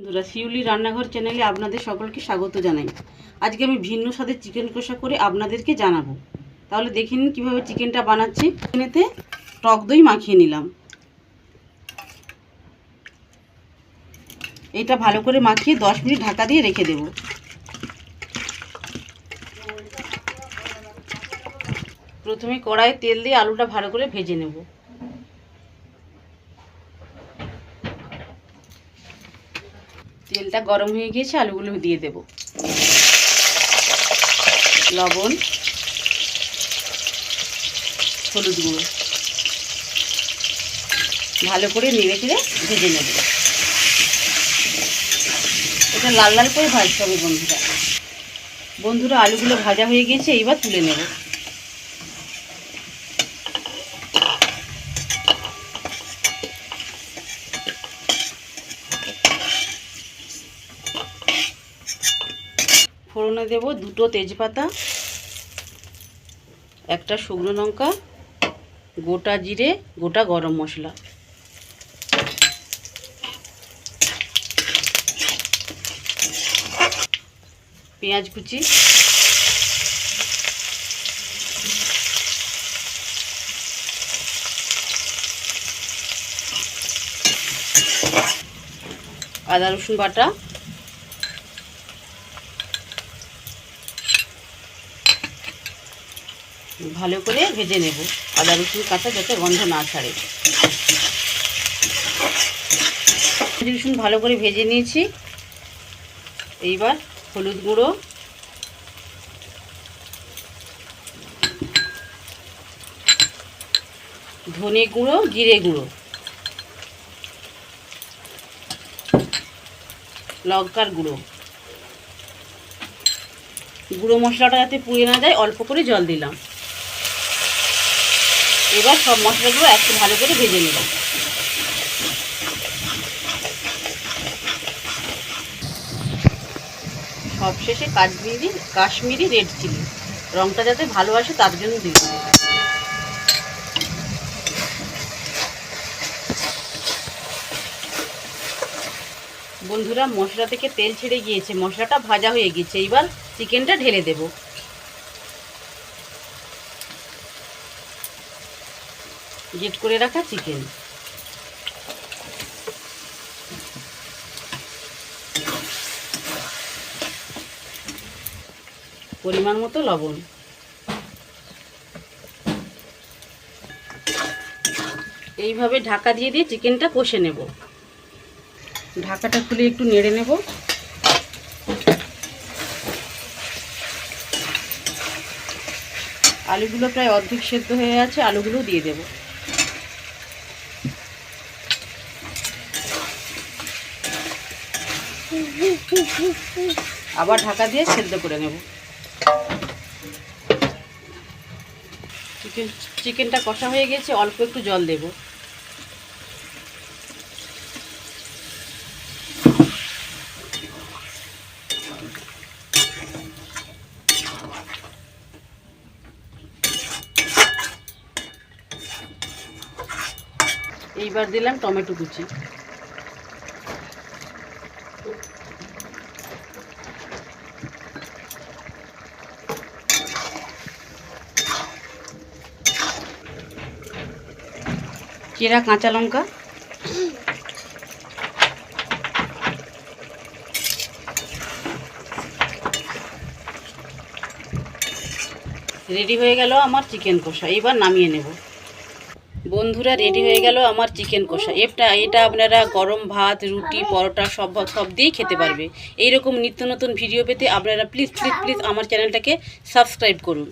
বন্ধুরা, শিউলি রান্নাঘর চ্যানেলে আপনাদের সকলকে স্বাগত জানাই। আজকে আমি ভিন্ন স্বাদের চিকেন কষা করে আপনাদেরকে জানাব। তাহলে দেখে নিন কীভাবে চিকেনটা বানাচ্ছি। চিকেনেতে টক দই মাখিয়ে নিলাম। এটা ভালো করে মাখিয়ে দশ মিনিট ঢাকা দিয়ে রেখে দেব। প্রথমে কড়াইয়ে তেল দিয়ে আলুটা ভালো করে ভেজে নেব। তেলটা গরম হয়ে গিয়েছে, আলুগুলো দিয়ে দেব। লবণ, হলুদ গুঁড়ো। ভালো করে নেড়ে চেড়ে ভেজে নেব। এটা লাল লাল করে ভাজতে হবে বন্ধুরা। বন্ধুরা, আলুগুলো ভাজা হয়ে গিয়েছে, এইবার তুলে নেব। ফোড়নে দেব দুটো তেজপাতা, একটা শুকনো লঙ্কা, গোটা জিরে, গোটা গরম মশলা। পেঁয়াজ কুচি। আদা রসুন বাটা। ভালো করে ভেজে নেব আদা রসুন কাঁচা যাতে গন্ধ না ছাড়ে। রসুন ভালো করে ভেজে নিয়েছি। এইবার হলুদ গুঁড়ো। ধনে গুঁড়ো, জিরে গুঁড়ো। লঙ্কার গুঁড়ো। গুঁড়ো মশলাটা যাতে পুড়ে না যায়, অল্প করে জল দিলাম। এবার সব মশলাগুলো একটু ভালো করে ভেজে নিলাম সবশেষে কাশ্মীরি কাশ্মীরি রেড চিলি রঙটা যাতে ভালো আসে, তার জন্য দিলাম বন্ধুরা, মশলা থেকে তেল ছেড়ে গিয়েছে। মশলাটা ভাজা হয়ে গিয়েছে। এইবার চিকেনটা ঢেলে দেব। গেট করে রাখা চিকেন পরিমাণ মতো লবণ। এইভাবে ঢাকা দিয়ে দিয়ে চিকেনটা কষে নেব। ঢাকাটা খুলে একটু নেড়ে নেব। আলুগুলো প্রায় অর্ধেক সেদ্ধ হয়ে আছে আলুগুলো দিয়ে দেব। আবার ঢাকা দিয়ে সেদ্ধ করে নেব। চিকেন, চিকেনটা কষা হয়ে গেছে অল্প একটু জল দেব। এইবার দিলাম টমেটো কুচি। চেরা কাঁচা লঙ্কা? রেডি হয়ে গেল আমার চিকেন কষা, এবার নামিয়ে নেব। বন্ধুরা রেডি হয়ে গেল আমার চিকেন কষা। এটা এটা আপনারা গরম ভাত, রুটি, পরোটা, সব সব দিয়েই খেতে পারবে। এইরকম নিত্য নতুন ভিডিও পেতে আপনারা প্লিজ প্লিজ প্লিজ আমার চ্যানেলটাকে সাবস্ক্রাইব করুন।